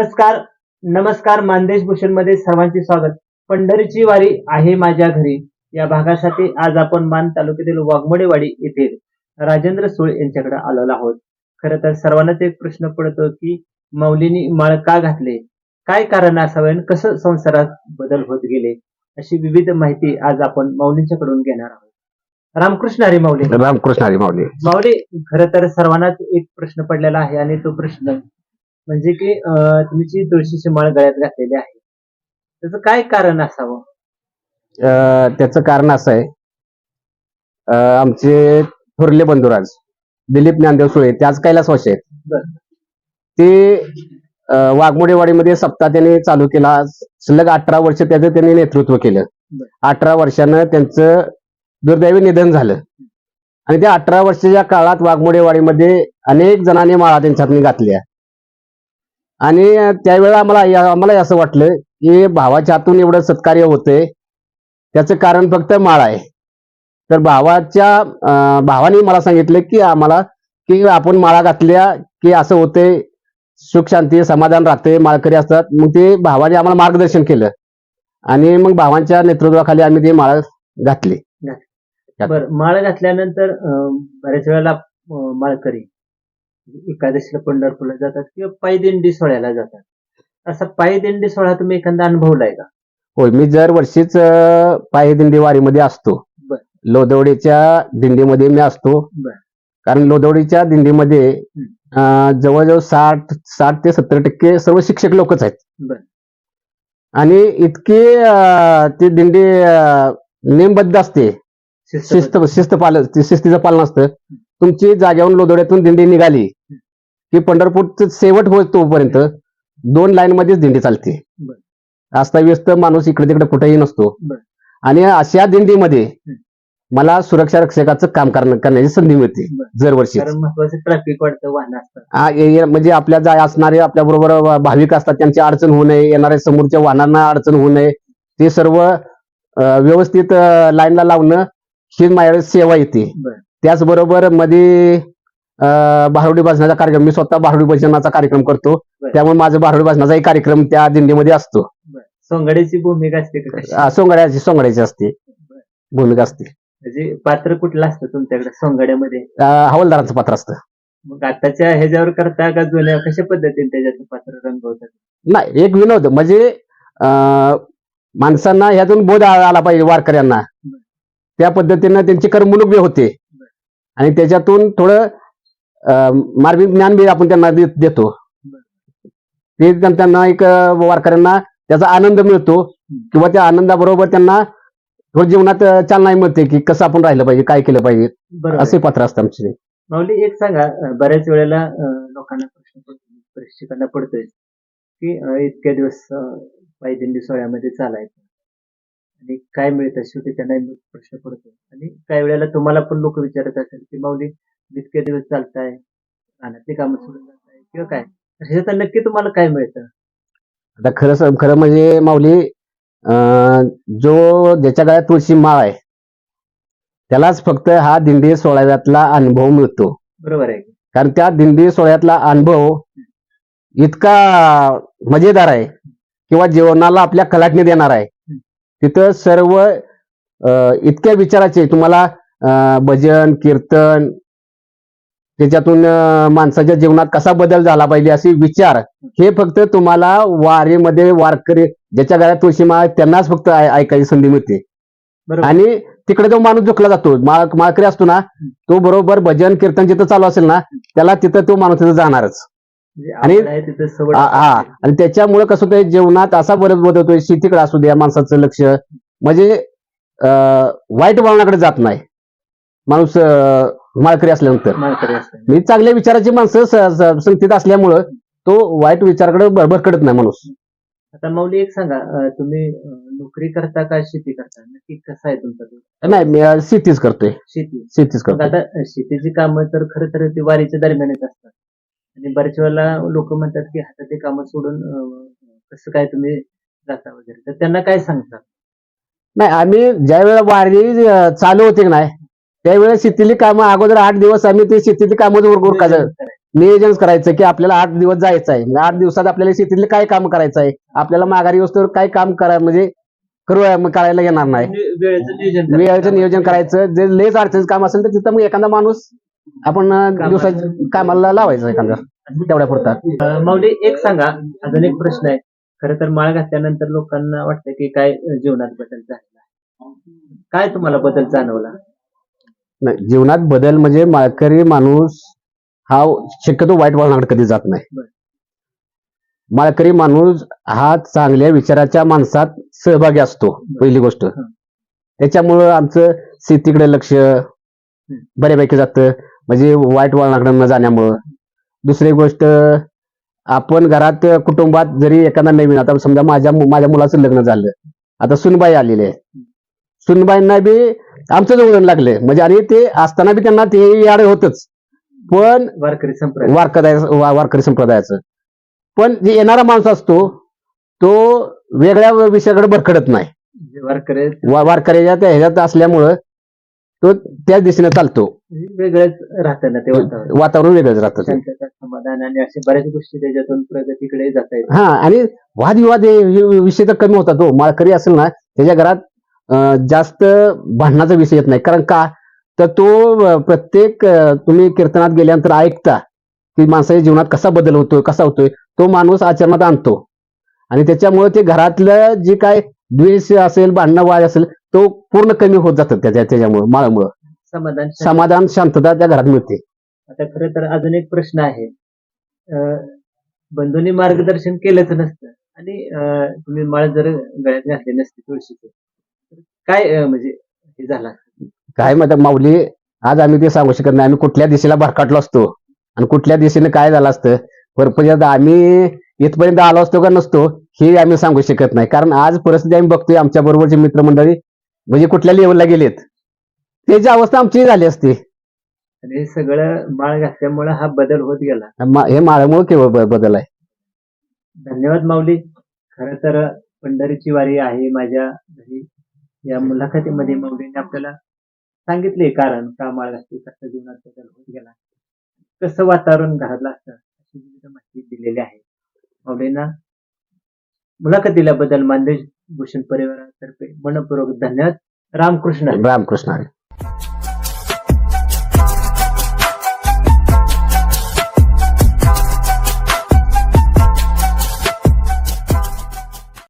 नमस्कार नमस्कार मानदेश भूषणमध्ये सर्वांचे स्वागत. पंढरीची वारी आहे माझ्या घरी. या भागासाठी आज आपण मान तालुक्यातील वाघमोडेवाडी येथे राजेंद्र सुळ यांच्याकडे आलेलो आहोत. खरं तर सर्वांनाच एक प्रश्न पडतो की मौलीनी माळ का घातले? काय कारण असावे आणि कसं संसारात बदल होत गेले? अशी विविध माहिती आज आपण मौलींच्याकडून घेणार आहोत. रामकृष्ण हरी माऊली. रामकृष्ण हरी माऊली. माऊली खरं तर सर्वांनाच एक प्रश्न पडलेला आहे आणि तो प्रश्न म्हणजे की अं, तुमची तुळशीची माळ गळ्यात घातलेली आहे त्याचं काय कारण असावं? अं, त्याचं कारण असं आहे अं, आमचे थोरले बंधुराज दिलीप ज्ञानदेव सुळे ते आज कैलासवासी आहेत. बरं. ते अं, वाघमोडेवाडीमध्ये सप्ताह त्यांनी चालू केला सलग अठरा वर्ष त्याचं त्यांनी नेतृत्व केलं. बरं. अठरा वर्षानं त्यांचं दुर्दैवी निधन झालं. आणि त्या अठरा वर्षाच्या काळात वाघमोडेवाडीमध्ये अनेक जणांनी माळा त्यांच्यात घातल्या. आणि त्यावेळेला आम्हाला आम्हाला असं वाटलं की भावाच्या हातून एवढं सत्कार्य होतंय. त्याचं कारण फक्त माळ आहे. तर भावाच्या भावाने मला सांगितलं की आम्हाला की आपण माळा घातल्या की असं होतंय. सुख शांती समाधान राहते माळकरी असतात. मग ते भावाने आम्हाला मार्गदर्शन केलं. आणि मग भावांच्या नेतृत्वाखाली आम्ही ती माळ घातली. बरं. माळ घातल्यानंतर बऱ्याच वेळेला माळकरी एकादशीला पंढरपूरला जातात किंवा पायदिंडी सोहळ्याला जातात. असा पायदिंडी सोहळा तुम्ही एखादा अनुभवलाय का? होय मी दरवर्षीच अं, पायी दिंडी वारीमध्ये असतो. लोदवडीच्या दिंडीमध्ये मी असतो. कारण लोदवडीच्या दिंडीमध्ये जवळजवळ साठ साठ ते सत्तर टक्के सर्व शिक्षक लोकच आहेत. आणि इतके ती दिंडी नेमबद्ध असते. शिस्त शिस्त पालन शिस्तीचं पालन असतं. तुमची जाग्यावरून लोदवड्यातून दिंडी निघाली की पंढरपूरचं शेवट होत तोपर्यंत दोन लाईन मध्येच दिंडी चालते. अस्ताव्यस्त माणूस इकडे तिकडे कुठेही नसतो. आणि अशा दिंडीमध्ये. मला सुरक्षा रक्षकाचं काम करणं- करण्याची संधी मिळते. दरवर्षी ट्रॅफिक वाढतं म्हणजे आपल्या जाय असणारे आपल्या बरोबर भाविक असतात त्यांची अडचण होऊ नये येणाऱ्या समोरच्या वाहनांना अडचण होऊ नये ते सर्व व्यवस्थित लाईनला लावणं ही माझ्याकडे सेवा येते. त्याचबरोबरमध्ये अ, भारुडी भजनाचा कार्यक्रम. मी स्वतः भारुडी भजनाचा कार्यक्रम करतो. त्यामुळे माझा भारुडी भजनाचाही कार्यक्रम त्या दिंडीमध्ये असतो. सोंगाड्याची भूमिका असते सोंगड्याची सोंगड्याची असते. भूमिका असते. म्हणजे पात्र कुठलं असतं तुमच्याकडे सोंगाड्यामध्ये? हवालदाराचं पात्र असतं. मग आताच्या ह्याच्यावर करता का जुन्या कशा पद्धतीने त्याच्यातलं पात्र रंगवतात नाही एक विनोद. म्हणजे माणसांना ह्यातून बोध आला पाहिजे वारकऱ्यांना. त्या पद्धतीनं त्यांची करमणूक बी होते. आणि त्याच्यातून थोडं मार्मिक ज्ञान बी आपण त्यांना देतो. ते त्यां- त्यांना एक वारकऱ्यांना त्याचा आनंद मिळतो. किंवा त्या आनंदाबरोबर त्यांना थोडं जीवनात चालना मिळते की कसं आपण राहिलं पाहिजे काय केलं पाहिजे असे पात्र असतं आमचे. माऊली एक सांगा बऱ्याच वेळेला लोकांना प्रश्न पडतो परीक्षकांना पडतोय की इतक्या दिवस पायदिंडी सोहळ्यामध्ये चालायचं. आणि काय मिळतं? शेवटी त्यांना प्रश्न पडतो काही वेळेला तुम्हाला पण लोक विचारत असेल की माऊली इतके दिवस चालताय रानातली कामं सोडून जाताय किंवा काय? तर ह्याच्यात नक्की तुम्हाला काय मिळतं? आता खरं खरं म्हणजे माऊली अं, जो ज्याच्या गळ्यात तुळशी माळ आहे त्यालाच फक्त हा दिंडी सोहळ्यातला अनुभव मिळतो. बरोबर आहे. की? कारण त्या दिंडी सोहळ्यातला अनुभव इतका मजेदार आहे किंवा जीवनाला आपल्या कलाटणी देणार आहे तिथं सर्व इतक्या विचाराचे. तुम्हाला भजन कीर्तन त्याच्यातून माणसाच्या जीवनात कसा बदल झाला पाहिजे असे विचार हे फक्त तुम्हाला वारीमध्ये वारकरी ज्याच्या गळ्यात तुळशी माळ आहे, त्यांनाच फक्त ऐकायची संधी मिळते. आणि तिकडे जो माणूस झुकला जातो माळ माळकरी असतो ना तो बरोबर भजन कीर्तन जिथं चालू असेल ना त्याला तिथं तो माणूस तिथं जाणारच. म्हणजे आणि- हा. आणि त्याच्यामुळे कसं होतंय जीवनात असा बरंच बदलतोय शेतीकडे असू द्या माणसाचं लक्ष. म्हणजे वाईट भावनाकडे जात नाही. माणूस माळकरी असल्यानंतर. मी चांगल्या विचाराची माणसं संगतीत असल्यामुळं तो वाईट विचाराकडे बरोबर कडत नाही माणूस. आता माऊली एक सांगा तुम्ही नोकरी करता का शेती करता? नक्की कसं आहे तुमचं? नाही मी शेतीच करतोय. शेती. शेतीच मग करतोय. आता शेतीची कामं तर खरं तर ती वारीच्या दरम्यानच असतात. आणि बऱ्याच वेळेला लोक म्हणतात की हाताची कामं सोडून कसं काय तुम्ही जाता वगैरे? तर त्यांना काय सांगता? नाही आम्ही ज्या वेळेला वारी अं, चालू होते की नाही त्यावेळेस शेतीली कामं अगोदर आठ दिवस आम्ही ते शेतीची कामं उरकून नियोजन करायचं. नियोजन करायचं की आपल्याला आठ दिवस जायचं आहे. आठ दिवसात आपल्याला शेतीतले काय काम करायचं आहे? आपल्याला माघारी वस्तूवर काय काम करा म्हणजे करू करायला येणार नाही. म्हणजे वेळेचं नियोजन करायचं. जे लेच अडचणीचं काम असेल तर तिथं मग एखादा माणूस आपण दिवसात कामाला लावायचं एखादा. तेवढ्या पुरता माऊली एक सांगा. अजून एक प्रश्न आहे. खरं तर माळ घातल्यानंतर लोकांना वाटतं की काय जीवनात बदल झाला काय तुम्हाला बदल जाणवला? नाही, जीवनात बदल म्हणजे माळकरी माणूस हा शक्यतो वाईट वळणाकडे कधी जात नाही. माळकरी माणूस हा चांगल्या विचाराच्या माणसात सहभागी असतो पहिली गोष्ट. त्याच्यामुळं आमचं शेतीकडे लक्ष बऱ्यापैकी जातं. म्हणजे वाईट वळणाकडे न जाण्यामुळं. दुसरी गोष्ट आपण घरात कुटुंबात जरी एखादा नवीन आता समजा माझ्या माझ्या मुलाचं लग्न झालं. आता सुनबाई आलेले आहे. सुनबाईंना बी आमचंच वळण लागले. म्हणजे आणि ते असताना बी त्यांना ते याड होतच. पण वारकरी संप्रदाय. वारकदाय वारकरी संप्रदायाचं. पण जे येणारा माणूस असतो तो वेगळ्या विषयाकडे भरकडत नाही. वारकरी वारकऱ्याच्या ह्याच्यात असल्यामुळं तो त्याच दिशेने चालतो. वेगळंच राहतं ना ते वातावरण. वातावरण वेगळंच राहतं ते. शांतता समाधान आणि अशा बऱ्याच गोष्टी त्याच्यातून प्रगतीकडे जाता येतात हा आणि वादविवाद हे हे विषय तर कमी होता तो. माळकरी असेल ना त्याच्या घरात अं, जास्त भांडणाचा विषय येत नाही. कारण का? तर तो अं, प्रत्येक अं, तुम्ही कीर्तनात गेल्यानंतर ऐकता की माणसाच्या जीवनात कसा बदल होतोय कसा होतोय. तो माणूस आचरणात आणतो. आणि त्याच्यामुळे ते घरातलं जे काय द्वेष असेल भांडणं वाद असेल तो पूर्ण कमी होत जातात त्याच्या त्याच्यामुळे माळामुळं. समाधान. समाधान शांतता त्या घरात मिळते. आता खरं तर अजून एक प्रश्न आहे. अं, बंधूंनी मार्गदर्शन केलंच नसतं. आणि अं, तुम्ही माळ जर गळ्यात घातली नसती तुळशीचे तर काय अं, म्हणजे हे झालं? काय म्हणतात माऊली आज आम्ही ते सांगू शकत नाही. आम्ही कुठल्या दिशेला भरकाटलो असतो. आणि कुठल्या दिशेने काय झालं असतं? परपर्यंत आम्ही इथपर्यंत आलो असतो का नसतो हे आम्ही सांगू शकत नाही. कारण आज परिस्थिती आम्ही बघतोय आमच्या बरोबरची मित्रमंडळी. म्हणजे कुठल्या लेवलला गेलेत? त्याची अवस्था आमची झाली असती. आणि हे सगळं माळ घातल्यामुळे हा बदल होत गेला. मा- हे माळामुळे केवळ ब- बदल आहे. धन्यवाद माऊली. खरं तर पंढरीची वारी आहे माझ्या घरी. या मुलाखतीमध्ये माऊलीने आपल्याला सांगितले कारण का माळ घातली कसं जीवनात बदल होत गेला. कसं वातावरण घरातलं असतं अशी विविध माहिती दिलेली आहे. माऊलींना मुलाखत दिल्याबद्दल मानदेश भूषण परिवारातर्फे मनपूर्वक धन्यवाद. रामकृष्ण. रामकृष्ण.